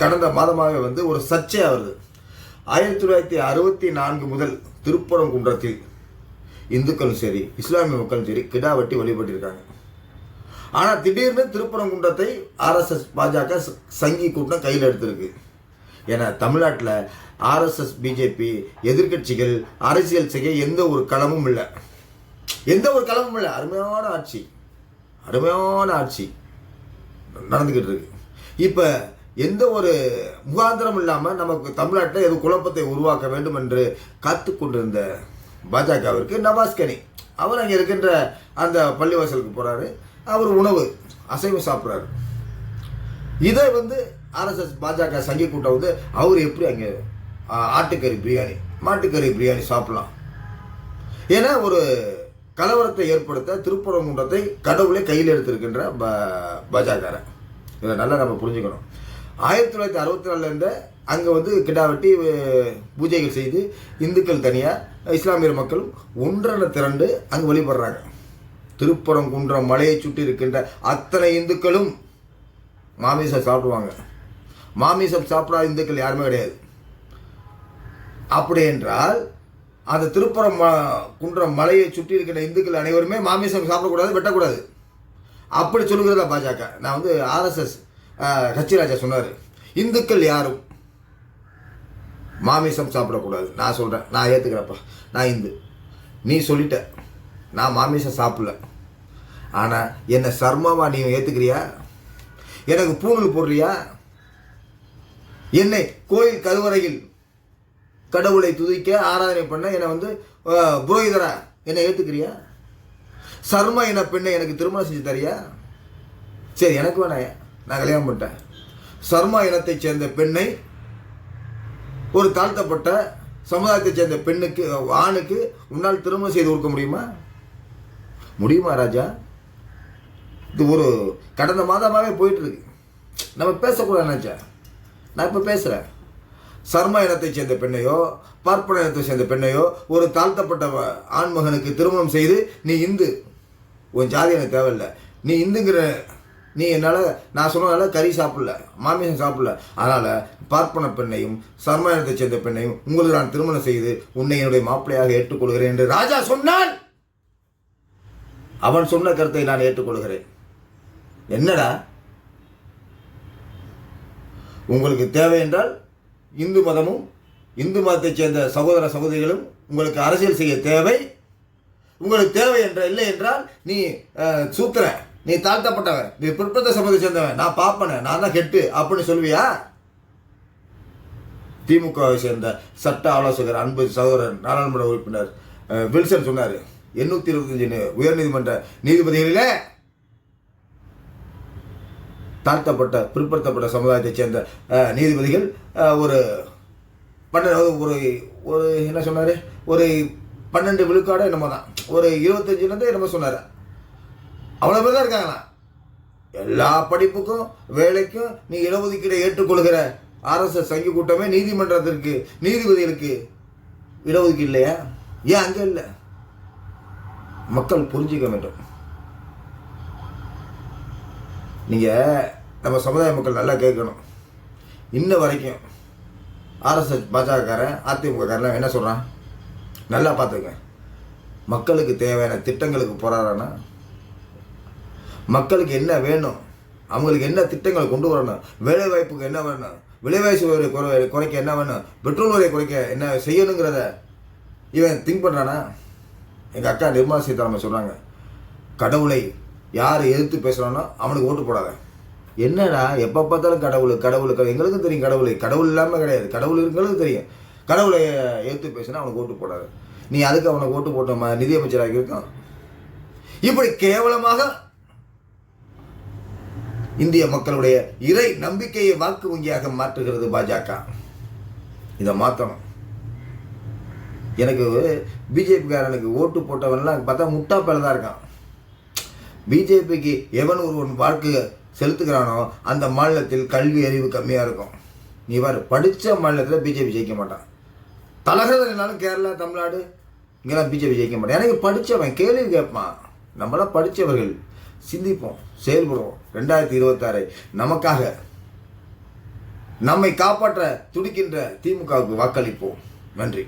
கடந்த மாதமாக வந்து ஒரு சர்ச்சை வருது ஆயிரத்தி தொள்ளாயிரத்தி அறுபத்தி நான்கு முதல் திருப்பரங்குன்றத்தில் இந்துக்களும் சரி இஸ்லாமிய மக்களும் சரி கிடா வெட்டி வழிபட்டிருக்காங்க. ஆனால் திடீர்னு திருப்பரங்குன்றத்தை ஆர்எஸ்எஸ் பாஜக சங்கி கூட்டம் கையில் எடுத்திருக்கு. ஏன்னா தமிழ்நாட்டில் ஆர்எஸ்எஸ் பிஜேபி எதிர்க்கட்சிகள் அரசியல் செய்ய எந்த ஒரு களமும் இல்லை. எந்த ஒரு களமும் இல்லை. அருமையான ஆட்சி. அருமையான ஆட்சி. நடந்துக்கிட்டு இருக்கு. இப்போ எந்த ஒரு முகாந்திரம் இல்லாமல் நமக்கு தமிழ்நாட்டில் எது குழப்பத்தை உருவாக்க வேண்டும் என்று காத்து கொண்டிருந்த பாஜகவிற்கு நவாஸ் கனி அவர் அங்கே இருக்கின்ற அந்த பள்ளிவாசலுக்கு போகிறாரு அவர் உணவு அசைவம் சாப்பிட்றாரு. இதை வந்து ஆர்எஸ்எஸ் பாஜக சங்கி கூட்டம் வந்து அவர் எப்படி அங்கே ஆட்டுக்கறி பிரியாணி மாட்டுக்கறி பிரியாணி சாப்பிடலாம்? ஏன்னா ஒரு கலவரத்தை ஏற்படுத்த திருப்பரங்குன்றத்தை கடவுளை கையில் எடுத்திருக்கின்ற ப பாஜக இதை நல்லா நம்ம புரிஞ்சுக்கணும். ஆயிரத்தி தொள்ளாயிரத்தி அறுபத்தி நாலுலேருந்து அங்கே வந்து கிடா வெட்டி பூஜைகள் செய்து இந்துக்கள் தனியாக இஸ்லாமிய மக்களும் ஒன்றரை திரண்டு அங்கே வழிபடுறாங்க. திருப்பரங்குன்றம் மலையை சுற்றி இருக்கின்ற அத்தனை இந்துக்களும் மாமிசம் சாப்பிடுவாங்க. மாமிசம் சாப்பிடாத இந்துக்கள் யாருமே கிடையாது. அப்படி என்றால் அந்த திருப்புறம் ம- குன்றம் மலையை சுற்றி இருக்கின்ற இந்துக்கள் அனைவருமே மாமிசம் சாப்பிடக்கூடாது வெட்டக்கூடாது. அப்படி சொல்லுகிறதா பாஜக. நான் வந்து ஆர்எஸ்எஸ் சச்சிராஜா சொன்னார். இந்துக்கள் யாரும் மாமிசம் சாப்பிடக்கூடாது. நான் சொல்கிறேன் நான் ஏற்றுக்கிறப்பா நான் இந்து. நீ சொல்லிட்ட. நான் மாமிசம் சாப்பிடல. ஆனால் என்னை சர்மமா நீ ஏற்றுக்கிறியா எனக்கு பூணூல் போடுறியா? என்னை கோயில் கருவறையில் கடவுளை துதிக்க ஆராதனை பண்ண என்னை வந்து புரோகிதரா? என்னை ஏற்றுக்கிறியா சர்மா இன பெண்ணை எனக்கு திருமணம் செஞ்சு தரியா? சரி எனக்கு வேணாயா? நான் கல்யாணம் பண்ணிட்டேன். சர்மா இனத்தைச் சேர்ந்த பெண்ணை ஒரு தாழ்த்தப்பட்ட சமுதாயத்தைச் சேர்ந்த பெண்ணுக்கு ஆணுக்கு உன்னால் திருமணம் செய்து கொடுக்க முடியுமா? முடியுமா ராஜா? இது ஒரு கடந்த மாதமாகவே போயிட்டுருக்கு. நம்ம பேசக்கூடாது நினச்சா நான் இப்போ பேசுகிறேன் சர்மா இனத்தைச் சேர்ந்த பெண்ணையோ பார்ப்பன இனத்தை சேர்ந்த பெண்ணையோ ஒரு தாழ்த்தப்பட்ட வ- ஆண்மகனுக்கு திருமணம் செய்து நீ இந்து. உன் ஜாதி எனக்கு தேவையில்லை. நீ இந்துங்கிற நீ என்னால் நான் சொன்னதால கறி சாப்பிடல மாமிசம் சாப்பிடல. அதனால் பார்ப்பன பெண்ணையும் சர்மாயத்தைச் சேர்ந்த பெண்ணையும் உங்களுக்கு நான் திருமணம் செய்து உன்னை என்னுடைய மாப்பிள்ளையாக ஏற்றுக்கொள்கிறேன் என்று ராஜா சொன்னான். அவன் சொன்ன கருத்தை நான் ஏற்றுக்கொள்கிறேன். என்னடா? உங்களுக்கு தேவை என்றால் இந்து மதமும் இந்து மதத்தைச் சேர்ந்த சகோதர சகோதரிகளும் உங்களுக்கு அரசியல் செய்ய தேவை. உங்களுக்கு தேவை என்ற இல்லை என்றால் நீ சூத்திர. நீ தாழ்த்தப்பட்டவன் நீ பிற்பட்ட சமூகத்தை சேர்ந்தவன் நான் பாப்பன நான் தான் கெட்டு அப்படின்னு சொல்லுவியா? திமுகவை சேர்ந்த சட்ட ஆலோசகர் அன்பு சகோதரர் நாடாளுமன்ற உறுப்பினர் வில்சன் சொன்னார் எண்ணூற்றி இருபத்தஞ்சு உயர்நீதிமன்ற நீதிபதிகளிலே தாழ்த்தப்பட்ட பிற்படுத்தப்பட்ட சமுதாயத்தைச் சேர்ந்த நீதிபதிகள் ஒரு பன்னெண்டு ஒரு ஒரு என்ன சொன்னார்? ஒரு பன்னெண்டு விழுக்காடு என்னமோ தான். ஒரு இருபத்தஞ்சிலேருந்து என்னமோ சொன்னார். அவ்வளோ பேர் தான் இருக்காங்களா? எல்லா படிப்புக்கும் வேலைக்கும் நீ இடஒதுக்கீடை ஏற்றுக்கொள்கிற ஆர்எஸ்எஸ் சங்கி கூட்டமே நீதிமன்றத்திற்கு நீதிபதிகளுக்கு இடஒதுக்கீடு இல்லையா? ஏன் அங்கே இல்லை? மக்கள் புரிஞ்சிக்க வேண்டும். நீங்கள் நம்ம சமுதாய மக்கள் நல்லா கேட்கணும். இன்ன வரைக்கும் ஆர்எஸ்எஸ் பாஜகக்காரன் அதிமுகக்காரன் என்ன சொல்கிறான் நல்லா பார்த்துங்க மக்களுக்கு தேவையான திட்டங்களுக்கு போகிறாரானா மக்களுக்கு என்ன வேணும்? அவங்களுக்கு என்ன திட்டங்களை கொண்டு வரணும்? வேலை வாய்ப்புக்கு என்ன வேணும்? விலைவாசி குறை குறைக்க என்ன வேணும்? பெட்ரோல் விலை குறைக்க என்ன செய்யணுங்கிறத இவன் திங்க் பண்ணுறானா எங்கள் அக்கா நிர்மலா சீதாராமன் சொல்கிறாங்க கடவுளை யார் எதிர்த்து பேசுகிறானோ அவனுக்கு ஓட்டு போடாத. என்னடா எப்போ பார்த்தாலும் கடவுள் கடவுள் எங்களுக்கும் தெரியும் கடவுளை. கடவுள் இல்லாமல் கிடையாது. கடவுள் இருக்கிறதுக்கு தெரியும். கடவுளை எதிர்த்து பேசினா அவனுக்கு ஓட்டு போடாது. நீ அதுக்கு அவனுக்கு ஓட்டு போட்ட நிதியமைச்சராக இருக்கான் இப்படி கேவலமாக இந்திய மக்களுடைய இறை நம்பிக்கையை வாக்கு வங்கியாக மாற்றுகிறது பாஜக. இதை மாற்றணும் எனக்கு பிஜேபிக்காரனுக்கு ஓட்டு போட்டவன்லாம் பார்த்தா முட்டா பேல தான் இருக்கான். பிஜேபிக்கு எவன் ஒருவன் வாழ்க்கை செலுத்துகிறானோ அந்த மாநிலத்தில் கல்வி அறிவு கம்மியாக இருக்கும். இவர் படித்த மாநிலத்தில் பிஜேபி ஜெயிக்க மாட்டான். தலைகிறதுனாலும் கேரளா தமிழ்நாடு இங்கெல்லாம் பிஜேபி ஜெயிக்க மாட்டான். எனக்கு படித்தவன் கேள்வி கேட்பான். நம்மளாம் படித்தவர்கள் சிந்திப்போம் செயல்படுவோம். ரெண்டாயிரத்தி இருபத்தாறு நமக்காக நம்மை காப்பாற்ற துடிக்கின்ற திமுகவுக்கு வாக்களிப்போம். நன்றி.